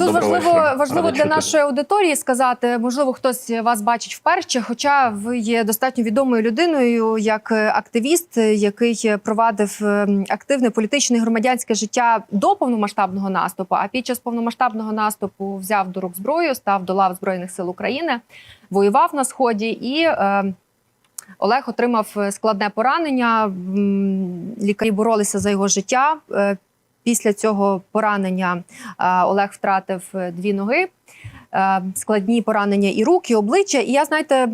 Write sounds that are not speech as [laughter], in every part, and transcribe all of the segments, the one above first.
Тут Доброго важливо вечора. важливо для чути. нашої аудиторії сказати, можливо, хтось вас бачить вперше, хоча ви є достатньо відомою людиною як е, активіст, е, який провадив е, активне політичне і громадянське життя до повномасштабного наступу. А під час повномасштабного наступу взяв до рук зброю, став до лав збройних сил України, воював на сході і. Е, Олег отримав е, складне поранення. Лікарі боролися за його життя. Після цього поранення е, Олег втратив е, дві ноги. е, Складні поранення і рук, і обличчя. І я знаєте,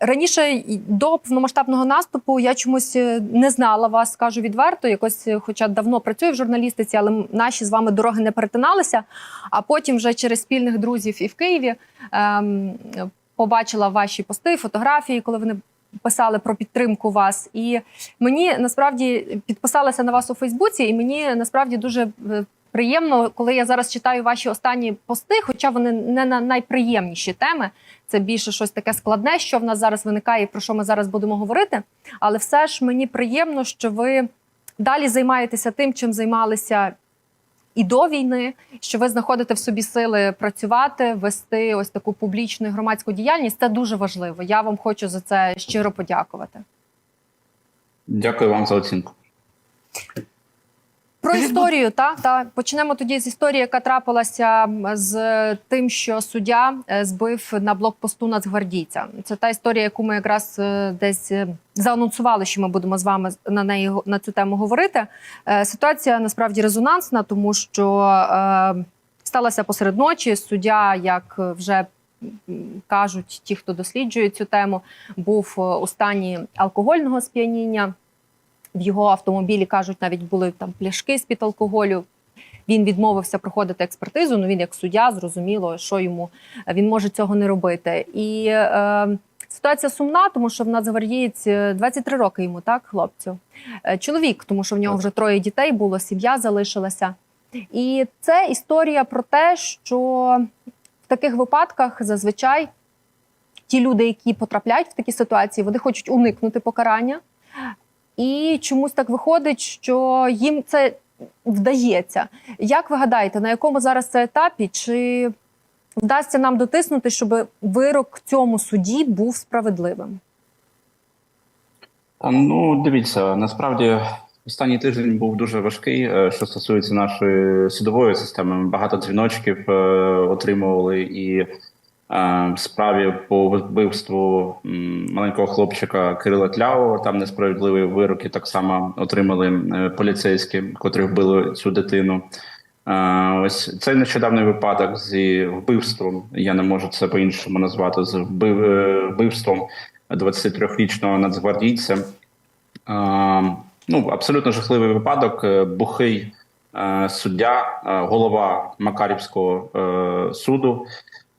раніше до повномасштабного наступу я чомусь не знала вас, скажу відверто. Якось, хоча давно працюю в журналістиці, але наші з вами дороги не перетиналися. А потім, вже через спільних друзів і в Києві, ем, побачила ваші пости, фотографії, коли вони писали про підтримку вас. І мені насправді підписалася на вас у Фейсбуці, і мені насправді дуже е, приємно, коли я зараз читаю ваші останні пости, хоча вони не на найприємніші теми. Це більше щось таке складне, що в нас зараз виникає, і про що ми зараз будемо говорити. Але все ж мені приємно, що ви далі займаєтеся тим, чим займалися і до війни, що ви знаходите в собі сили працювати, вести ось таку публічну громадську діяльність. Це дуже важливо. Я вам хочу за це щиро подякувати. Дякую вам за оцінку. Про історію, та та почнемо тоді з історії, яка трапилася з тим, що суддя е, збив на блокпосту нацгвардійця. Це та історія, яку ми якраз е, десь е, заанонсували, що ми будемо з вами на неї на цю тему говорити. Ситуація насправді резонансна, тому що сталася посеред ночі. Суддя, як вже кажуть ті, хто досліджує цю тему, був у стані алкогольного сп'яніння. В його автомобілі кажуть, навіть були там пляшки з під алкоголю. Він відмовився проходити експертизу. Ну він як суддя, зрозуміло, що йому він може цього не робити. І е, ситуація сумна, тому що в Нацгвардієць е, 23 роки йому, так, хлопцю. Е, чоловік, тому що в нього вже троє дітей було, сім'я залишилася. І це історія про те, що в таких випадках зазвичай ті люди, які потрапляють в такі ситуації, вони хочуть уникнути покарання. І чомусь так виходить, що їм це вдається. Як ви гадаєте, на якому зараз це етапі? Чи вдасться нам дотиснути, щоб вирок цьому суді був справедливим? Ну, дивіться, насправді останній тиждень був дуже важкий, е, що стосується нашої судової системи. Багато дзвіночків е, отримували і справі по вбивству маленького хлопчика Кирила Тляо. Там несправедливі вироки так само отримали е, поліцейські, котрі вбили цю дитину. Ось цей нещодавний випадок зі вбивством. Я не можу це по-іншому назвати з е, вбивством 23-річного нацгвардійця. Ну, абсолютно жахливий випадок. Е, Бухий суддя, голова Макарівського суду.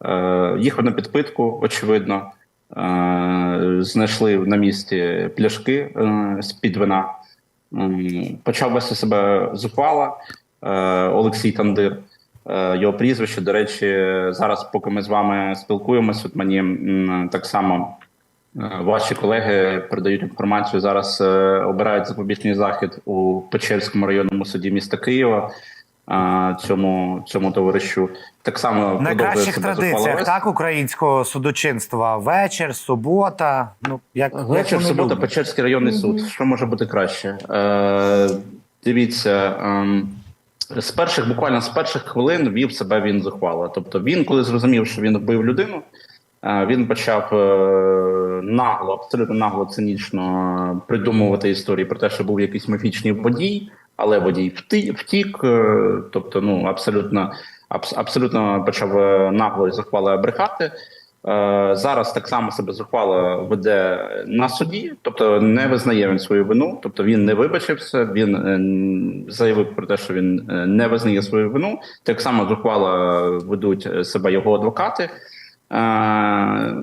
Е, Їхав на підпитку, очевидно. Е, Знайшли на місці пляшки е, з-під вина. М, Почав вести себе зухвало е, Олексій Тандир. Його прізвище, до речі, зараз, поки ми з вами спілкуємося, от мені так само ваші колеги передають інформацію. Зараз обирають запобіжний захід у Печерському районному суді міста Києва. Е, Цьому цьому товаришу так само В найкращих традиціях так українського судочинства. Вечір, субота. Ну як Вечір, як субота. Печерський районний суд. Що може бути краще? Е, дивіться, ем, з перших, буквально з перших хвилин вів себе він зухвало. Тобто він, коли зрозумів, що він вбив людину, е, він почав е, нагло, абсолютно нагло, цинічно придумувати історії про те, що був якийсь міфічний водій, але водій втік. е, Тобто, ну абсолютно, абс- абсолютно почав е, нагло і зухвало брехати. Е, Зараз так само себе зухвало веде на суді, тобто не визнає він свою вину, тобто він не вибачився, він заявив про те, що він не визнає свою вину. Так само зухвало ведуть себе його адвокати.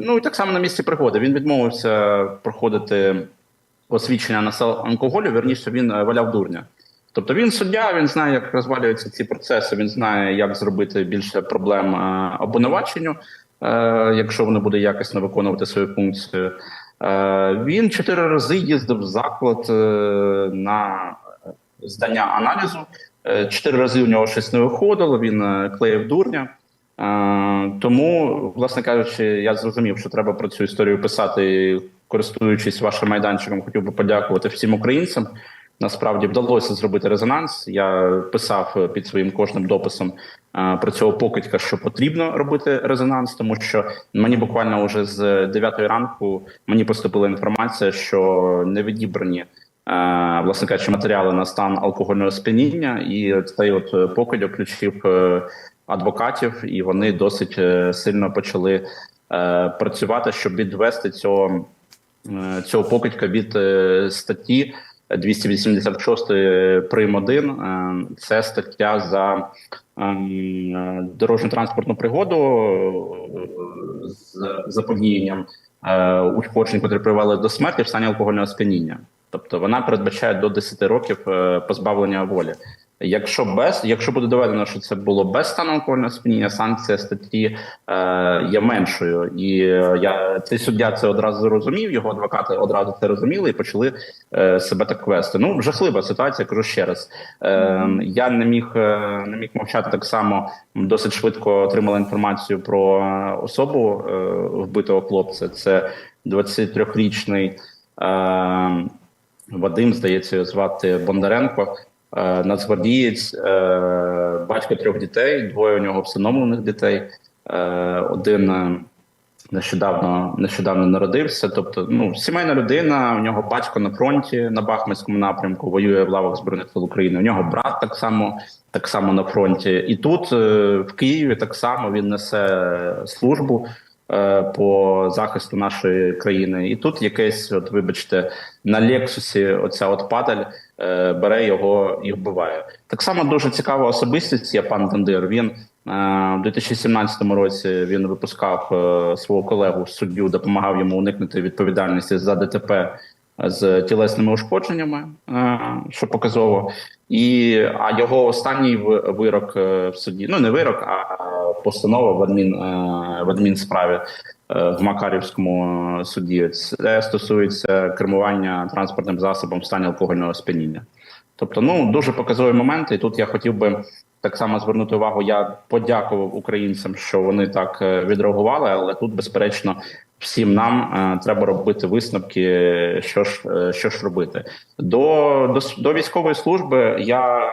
Ну і так само на місці пригоди. Він відмовився проходити освідчення на сел алкоголю. Верніше він валяв дурня. Тобто він суддя, він знає, як розвалюються ці процеси. Він знає, як зробити більше проблем е, обвинуваченню, е, якщо воно буде якісно виконувати свою функцію. Е, Він чотири рази їздив в заклад на здання аналізу. Чотири рази у нього щось не виходило, він клеїв дурня. Тому, власне кажучи, я зрозумів, що треба про цю історію писати, користуючись вашим майданчиком, хотів би подякувати всім українцям. Насправді вдалося зробити резонанс. Я писав під своїм кожним дописом е, про цього покидька, що потрібно робити резонанс, тому що мені буквально вже з 9 ранку мені поступила інформація, що не відібрані е, власне кажучи, матеріали на стан алкогольного сп'яніння, і цей от покидьок включив е, адвокатів, і вони досить сильно почали працювати, щоб відвести цього, цього покидька від статті 286 прим. 1. Е, Це стаття за ем, дорожньо-транспортну пригоду е, з заподіянням е, ушкоджень, котрі привели до смерті в стані алкогольного сп'яніння. Тобто вона передбачає до 10 років е, позбавлення волі. Якщо без, якщо буде доведено, що це було без стану алкогольного сп'яніння, санкція статті е, є меншою, і е, я цей суддя це одразу зрозумів. Його адвокати одразу це розуміли і почали е, себе так вести. Ну жахлива ситуація. Кажу ще раз. Е, я не міг е, не міг мовчати так само. Досить швидко отримала інформацію про е, особу е, вбитого хлопця. Це 23-річний е, Вадим, здається, звати Бондаренко. Е, Нацгвардієць, е, батько трьох дітей, двоє у нього всиновлених дітей. Е, Один нещодавно нещодавно народився. Тобто, ну сімейна людина. У нього батько на фронті на Бахмутському напрямку воює в лавах збройних сил України. У нього брат так само, так само на фронті. І тут в Києві так само він несе службу. Е, По захисту нашої країни, і тут якесь, от вибачте, на Лексусі, оця от падаль е, бере його і вбиває. Так само дуже цікава особистість є пан Тандир. Він е, у 2017 році він випускав е, свого колегу суддю, допомагав йому уникнути відповідальності за ДТП з тілесними ушкодженнями, е, що показово. І а його останній вирок е, в суді, ну не вирок, а постанова в адмін е, в адмінсправі в Макарівському суді. Це стосується кермування транспортним засобом в стані алкогольного сп'яніння. Тобто, ну дуже показові моменти. І тут я хотів би так само звернути увагу. Я подякував українцям, що вони так е, відреагували, але тут, безперечно, всім нам е, треба робити висновки, що ж, е, що ж робити. До, до, до військової служби я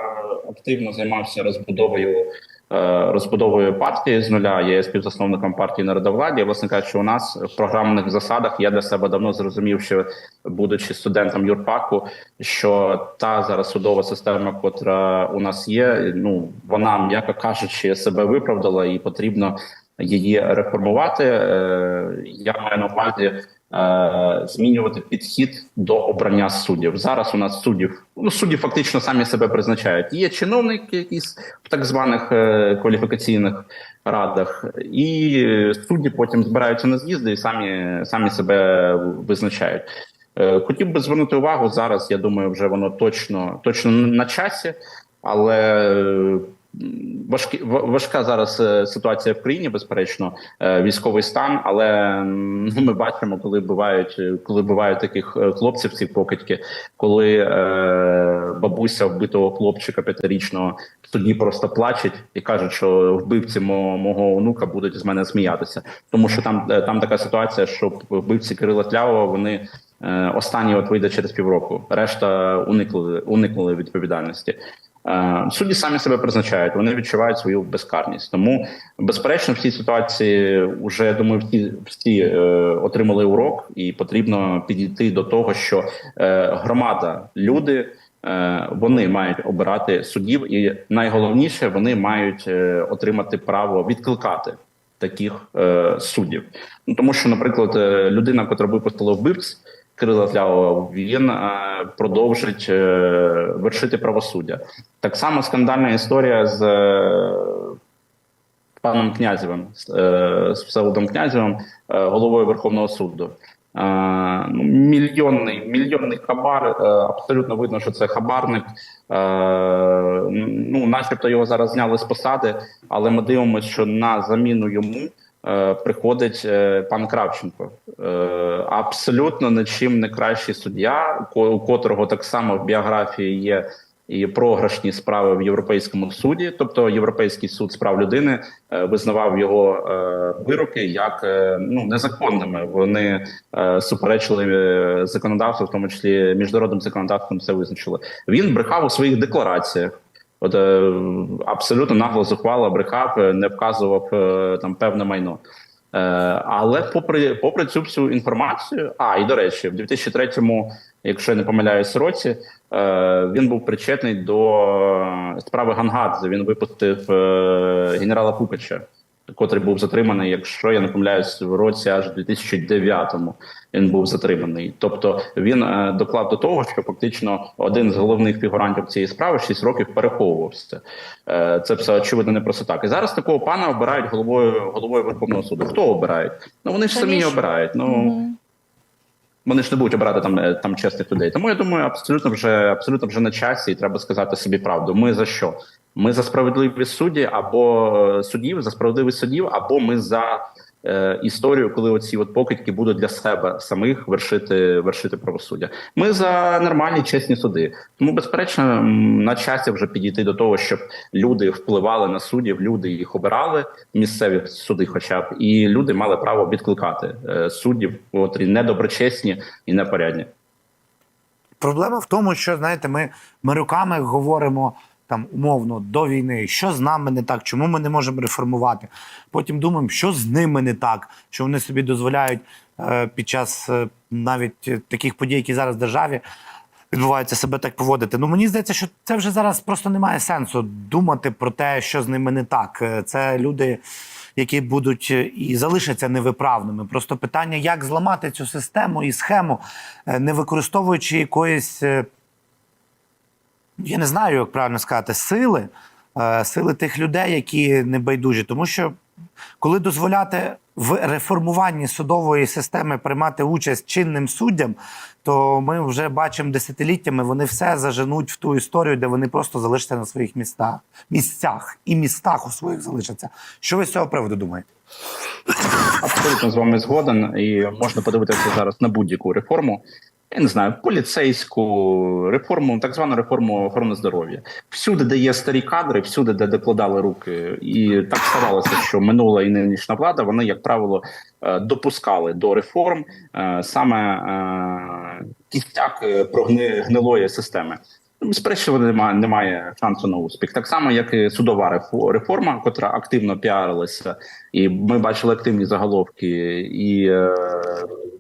активно займався розбудовою. Е, Розбудовою партії з нуля є співзасновником партії народовладдя. Власне кажучи, у нас в програмних засадах я для себе давно зрозумів, що будучи студентом юрфаку, що та зараз судова система, котра у нас є, ну вона, м'яко кажучи, себе виправдала і потрібно її реформувати. Е, Я маю на увазі змінювати підхід до обрання суддів. Зараз у нас суддів, ну судді фактично самі себе призначають. Є чиновники, якісь в так званих е, кваліфікаційних радах, і судді потім збираються на з'їзди і самі, самі себе визначають. Е, Хотів би звернути увагу зараз. Я думаю, вже воно точно точно на часі, але е, важкі, важка зараз е, ситуація в країні, безперечно, е, військовий стан. Але ну, ми бачимо, коли бувають, коли бувають таких е, хлопців, ці покидьки, коли е, бабуся вбитого хлопчика п'ятирічного суді просто плачуть і кажуть, що вбивці мого, мого онука будуть з мене сміятися, тому що там, там така ситуація, що вбивці Кирила Тлявова, вони. Останній от вийде через півроку. Решта уникли уникнули відповідальності. Е, Судді самі себе призначають, вони відчувають свою безкарність. Тому, безперечно, в цій ситуації вже думаю, всі, всі е, отримали урок, і потрібно підійти до того, що е, громада, люди. е, Вони мають обирати суддів, і найголовніше вони мають е, отримати право відкликати таких е, суддів. Ну тому, що, наприклад, е, людина, яка випустила вбивць, Кирила Тлявова, він е, продовжить е, вершити правосуддя. Так само скандальна історія з е, паном Князєвим, з, е, з Всеволодом Князєвом, е, головою Верховного суду. Е, ну, мільйонний, мільйонний хабар. е, абсолютно видно, що це хабарник. Е, ну, начебто його зараз зняли з посади, але ми дивимося, що на заміну йому приходить е, пан Кравченко. Е, абсолютно нічим не кращий суддя, у котрого так само в біографії є і програшні справи в європейському суді. Тобто, європейський суд з прав людини е, визнавав його е, вироки як е, ну незаконними. Вони е, суперечили е, законодавству, в тому числі міжнародним законодавством, це визначили. Він брехав у своїх деклараціях. От е, абсолютно нагло зухвало брехав, е, не вказував е, там певне майно. Е, але попри попри цю всю інформацію, а і до речі, в 2003-му, якщо я не помиляюсь, році е, він був причетний до справи Гангадзе. Він випустив е, генерала Пукача, котрий був затриманий, якщо я не помиляюсь, в році аж в 2009-му він був затриманий. Тобто він е, доклав до того, що фактично один з головних фігурантів цієї справи 6 років переховувався. Е, це все очевидно не просто так. І зараз такого пана обирають головою головою Верховного суду. Хто обирають? Ну вони ж самі обирають. Ну. Вони ж не будуть обирати там, е, там чесних людей. Тому я думаю, абсолютно вже абсолютно вже на часі, і треба сказати собі правду. Ми за що? Ми за справедливість судді або судів суддів, за справедливість суддів, або ми за е, історію, коли оці от покидьки будуть для себе самих вершити вершити правосуддя. Ми за нормальні чесні суди. Тому, безперечно, на часі вже підійти до того, щоб люди впливали на суддів, люди їх обирали, місцеві суди, хоча б, і люди мали право відкликати е, суддів, котрі недоброчесні і непорядні. Проблема в тому, що знаєте, ми, ми роками говоримо там умовно до війни, що з нами не так, чому ми не можемо реформувати. Потім думаємо, що з ними не так, що вони собі дозволяють е, під час е, навіть таких подій, які зараз в державі відбуваються, себе так поводити. Ну мені здається, що це вже зараз просто немає сенсу думати про те, що з ними не так. Е, Це люди. Які будуть і залишаться невиправними. Просто питання, як зламати цю систему і схему, не використовуючи якоїсь я не знаю, як правильно сказати, сили, е, сили тих людей, які не байдужі. Тому що коли дозволяти в реформуванні судової системи приймати участь чинним суддям, то ми вже бачимо десятиліттями, вони все заженуть в ту історію, де вони просто залишаться на своїх містах, місцях і містах у своїх залишаться. Що ви з цього приводу думаєте? Абсолютно з вами згоден, і можна подивитися зараз на будь-яку реформу. Я не знаю, поліцейську реформу, так звану реформу охорони здоров'я. Всюди, де є старі кадри, всюди, де докладали руки, і так ставалося, що минула і нинішня влада, вони, як правило, е, допускали до реформ е, саме е, кістяк е, прогни- гнилої системи. Безперечно, немає, немає шансу на успіх. Так само, як і судова реформа, котра активно піарилася, і ми бачили активні заголовки і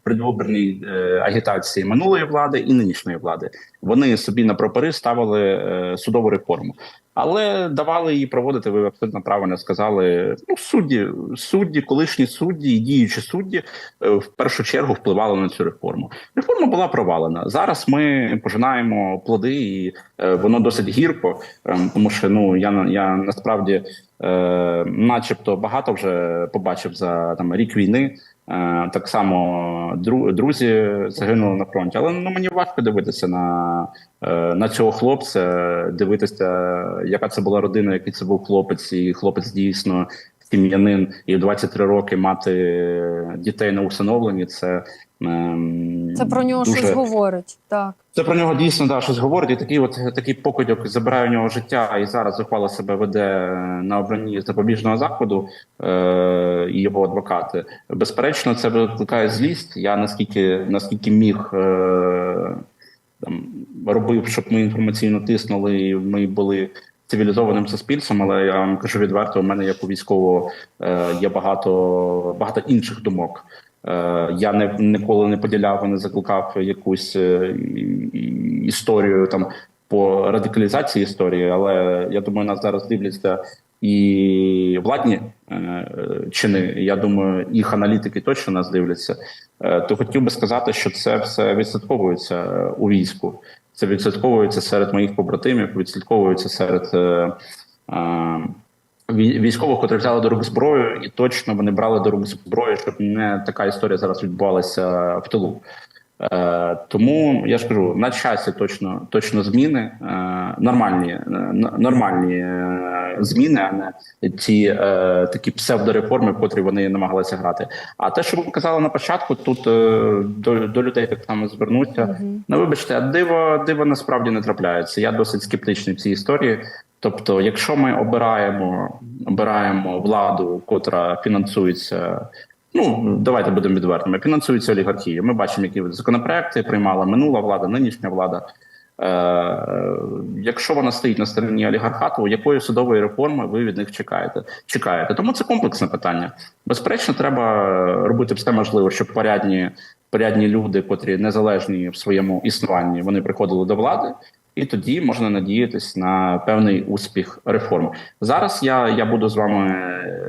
предвиборній е, агітації минулої влади і нинішньої влади. Вони собі на пропори ставили е, судову реформу, але давали її проводити. Ви абсолютно правильно сказали. Ну, судді, судді, колишні судді і діючі судді е, в першу чергу впливали на цю реформу. Реформа була провалена. Зараз ми пожинаємо плоди, і воно досить гірко, е, тому що ну я я насправді, е, начебто, багато вже побачив за там рік війни. Е, Так само дру- друзі загинули на фронті, але ну мені важко дивитися на, е, на цього хлопця, дивитися, яка це була родина, який це був хлопець, і хлопець дійсно сім'янин, і в 23 роки мати дітей на усиновленні. Це ем, Це про нього дуже... щось говорить. Так. Це про нього дійсно да, щось говорить. І такий от такий покидьок забирає у нього життя і зараз зухвало себе веде на обранні запобіжного заходу е- і його адвокати. Безперечно, це викликає злість. Я наскільки наскільки міг е- там робив, щоб ми інформаційно тиснули, і ми були. Цивілізованим суспільством, але я вам кажу відверто, у мене як у військового е, є багато багато інших думок. Е, Я не ніколи не поділяв і не закликав якусь е, історію там по радикалізації історії, але я думаю, нас зараз дивляться і владні чини. Я думаю, їх аналітики точно нас дивляться. То хотів би сказати, що це все відслідковується у війську. Це відслідковується серед моїх побратимів, відслідковується серед. е, е, військових, котрі взяли до рук зброю, і точно вони брали до рук зброю, щоб не така історія зараз відбувалася в тилу. Е, тому я ж кажу, на часі точно точно зміни, е, нормальні, е, нормальні е, зміни, а не ті е, такі псевдореформи, котрі вони намагалися грати. А те, що ви казали на початку, тут е, до, до людей так само звернуться. Ну, вибачте, а диво, диво насправді не трапляється. Я досить скептичний в цій історії. Тобто, якщо ми обираємо, обираємо владу, котра фінансується. Ну, давайте будемо відвертими. Фінансується олігархією. Ми бачимо, які законопроекти приймала минула влада, нинішня влада. Е, якщо вона стоїть на стороні олігархату, якої судової реформи ви від них чекаєте? Чекаєте? Тому це комплексне питання. Безперечно, треба робити все можливе, щоб порядні, порядні люди, котрі незалежні в своєму існуванні, вони приходили до влади. І тоді можна надіятись на певний успіх реформ. Зараз я, я буду з вами.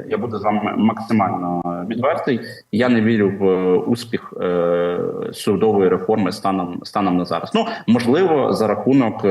Я буду з вами максимально відвертий. Я не вірю в успіх е, судової реформи станом станом на зараз. Ну можливо, за рахунок е,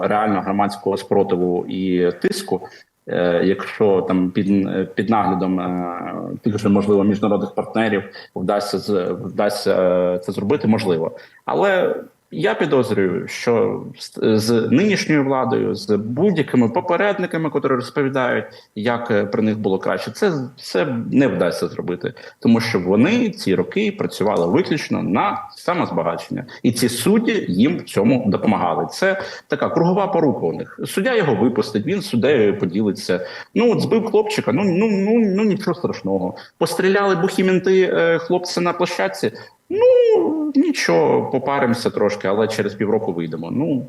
реально громадського спротиву і тиску. Е, Якщо там під під наглядом е, тих же можливо міжнародних партнерів вдасться вдасться е, це зробити, можливо, але я підозрюю, що з- нинішньою владою, з будь-якими попередниками, які розповідають, як е, при них було краще, це, це не вдасться зробити, тому що вони ці роки працювали виключно на самозбагачення, і ці судді їм в цьому допомагали. Це така кругова порука у них. Суддя його випустить, він суддею поділиться. Ну от збив хлопчика. Ну ну ну ну нічого страшного. Постріляли бухі менти е, хлопця на площадці. Ну нічого, попаримося трошки, але через півроку вийдемо. Ну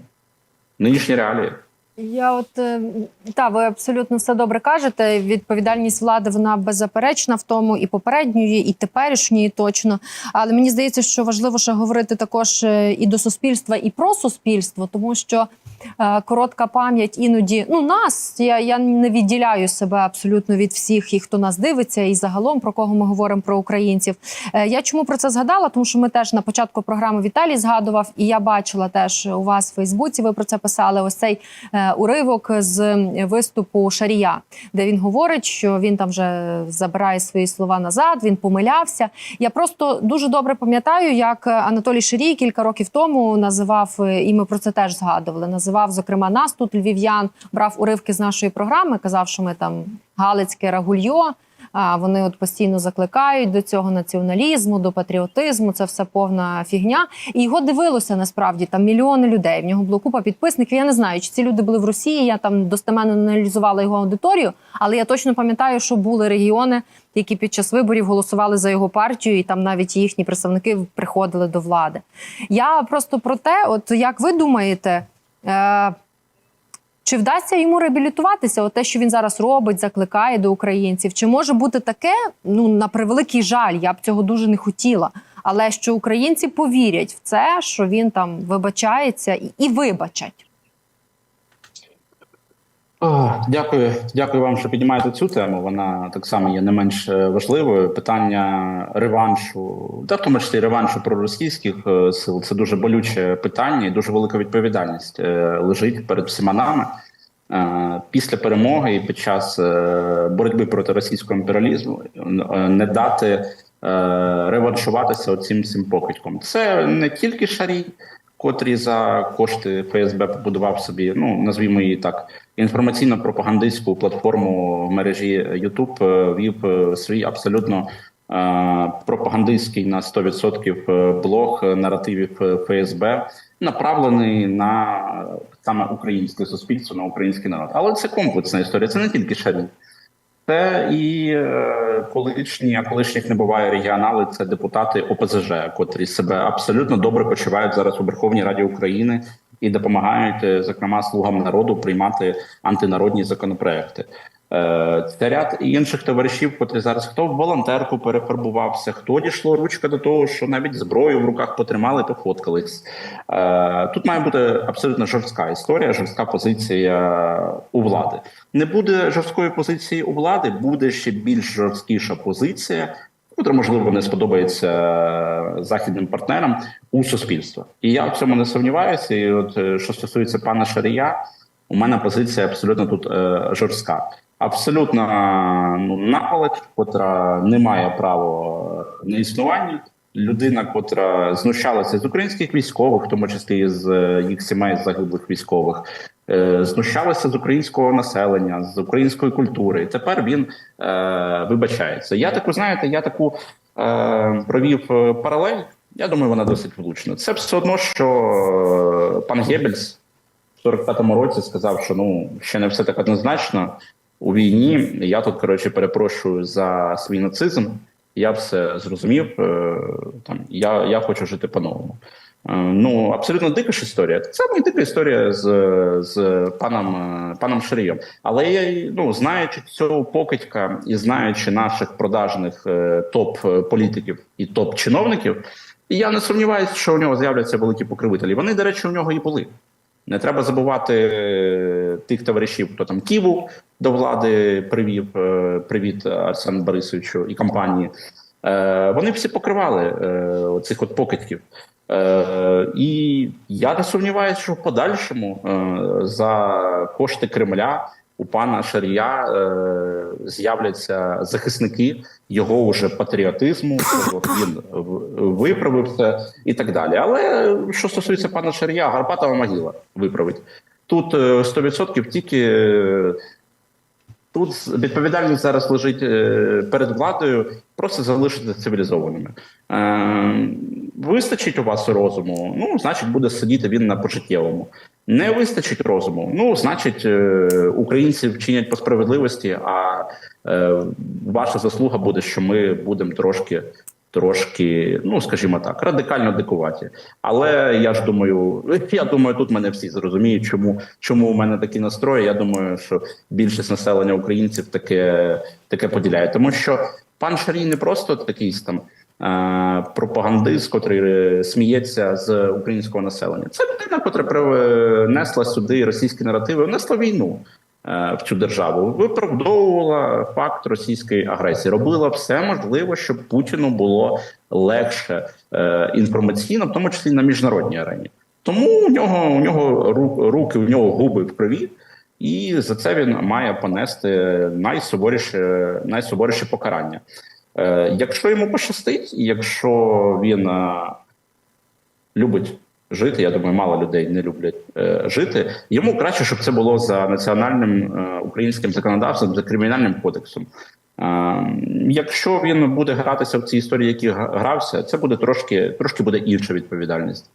нинішні реалії. Я от е, та ви абсолютно все добре кажете. Відповідальність влади вона беззаперечна в тому і попередньої, і теперішньої точно. Але мені здається, що важливо ще говорити також е, і до суспільства, і про суспільство, тому що коротка пам'ять іноді ну нас. Я, я не відділяю себе абсолютно від всіх, і хто нас дивиться, і загалом про кого ми говоримо про українців. Е, я чому про це згадала? Тому що ми теж на початку програми Віталій згадував, і я бачила теж у вас в Фейсбуці. Ви про це писали. Ось цей е, уривок з виступу Шарія, де він говорить, що він там вже забирає свої слова назад. Він помилявся. Я просто дуже добре пам'ятаю, як Анатолій Шарій кілька років тому називав, е, і ми про це теж згадували. Називав зокрема нас тут львів'ян, брав уривки з нашої програми, казав, що ми там Галицьке Рагульйо. А вони от постійно закликають до цього націоналізму, до патріотизму. Це все повна фігня. І його дивилося насправді там мільйони людей. В нього було купа підписників. Я не знаю, чи ці люди були в Росії. Я там достеменно аналізувала його аудиторію, але я точно пам'ятаю, що були регіони, які під час виборів голосували за його партію, і там навіть їхні представники приходили до влади. Я просто про те, от як ви думаєте. Е- чи вдасться йому реабілітуватися? От те, що він зараз робить, закликає до українців? Чи може бути таке? Ну на превеликий жаль, я б цього дуже не хотіла. Але що українці повірять в це, що він там вибачається і, і вибачать. Дякую, дякую вам, що піднімаєте цю тему. Вона так само є не менш е, важливою. Питання реваншу, та в тому числі реваншу проросійських е, сил. Це дуже болюче питання і дуже велика відповідальність е, лежить перед всіма нами. Після перемоги і під час боротьби проти російського імперіалізму не дати реваншуватися оцим цим покидьком. Це не тільки шарій, котрий за кошти ФСБ побудував собі, ну назвімо її так, інформаційно-пропагандистську платформу в мережі YouTube, е, вів е, свій абсолютно е, пропагандистський на 100% е, блог наративів ФСБ, направлений на саме українське суспільство, на український народ. Але це комплексна історія, це не тільки шарі. Це і е, колишні, а колишніх не буває регіонали. Це депутати ОПЗЖ, котрі себе абсолютно добре почувають зараз у Верховній Раді України і допомагають, е, зокрема, слугам народу приймати антинародні законопроекти. Е, Це ряд інших товаришів, котрі зараз хто в волонтерку перефарбувався, хто дійшло ручка до того, що навіть зброю в руках потримали, пофоткались. Е, Тут має бути абсолютно жорстка історія, жорстка позиція у влади. Не буде жорсткої позиції у влади, буде ще більш жорсткіша позиція, котра можливо не сподобається е, західним партнерам у суспільства. І я в цьому не сумніваюся. І от що стосується пана Шарія, у мене позиція абсолютно тут жорстка. Абсолютно ну, напалець, котра не має права на існування. Людина, котра знущалася з українських військових, в тому числі з е, їх сімей загиблих військових, е, знущалися з українського населення, з української культури. І тепер він е, вибачається. Я таку, знаєте, я таку е, провів е, паралель. Я думаю, вона досить влучна. Це все одно, що пан Геббельс в 45-му році сказав, що ну ще не все так однозначно у війні. Я тут коротше перепрошую за свій нацизм. Я все зрозумів. е, Там я, я хочу жити по-новому. Е, Ну абсолютно дика ж історія. Так само і дика історія з, з паном е, паном Шарієм. Але я ну знаючи цього покидька і знаючи наших продажних е, топ політиків і топ чиновників, я не сумніваюся, що у нього з'являться великі покривителі. Вони, до речі, у нього і були. Не треба забувати е, тих товаришів, хто там Ківу до влади привів. е, Привіт Арсену Борисовичу і компанії. Е, Вони всі покривали цих от покидьків. Е, І я не сумніваюся, що в подальшому е, за кошти Кремля у пана Шарія е, з'являться захисники його уже патріотизму, він виправився і так далі. Але що стосується пана Шарія, Гарбатова могила виправить. Тут е, 100% тільки е, тут відповідальність зараз лежить е, перед владою, просто залишити цивілізованими. Е, Вистачить у вас розуму, ну значить буде сидіти він на пожиттєвому. Не вистачить розуму, ну значить, е, українці вчинять по справедливості, а е, ваша заслуга буде, що ми будемо трошки. Трошки, ну скажімо так, радикально дикуваті. Але я ж думаю, [laughs] я думаю, тут мене всі зрозуміють, чому чому у мене такі настрої. Я думаю, що більшість населення українців таке таке поділяє. Тому що пан Шарій не просто такий там пропагандист, котрий е, сміється з українського населення. Це людина, котра принесла сюди російські наративи, внесла війну е, в цю державу, виправдовувала факт російської агресії, робила все можливе, щоб Путіну було легше е, інформаційно, в тому числі на міжнародній арені. Тому у нього у нього руки, у нього губи в крові. І за це він має понести найсуворіше, найсуворіше покарання. Е, якщо йому пощастить, якщо він е, любить жити, я думаю, мало людей не люблять е, жити. Йому краще, щоб це було за національним українським законодавством, за кримінальним кодексом. Якщо він буде гратися в ці історії, які грався, це буде трошки, трошки буде інша відповідальність.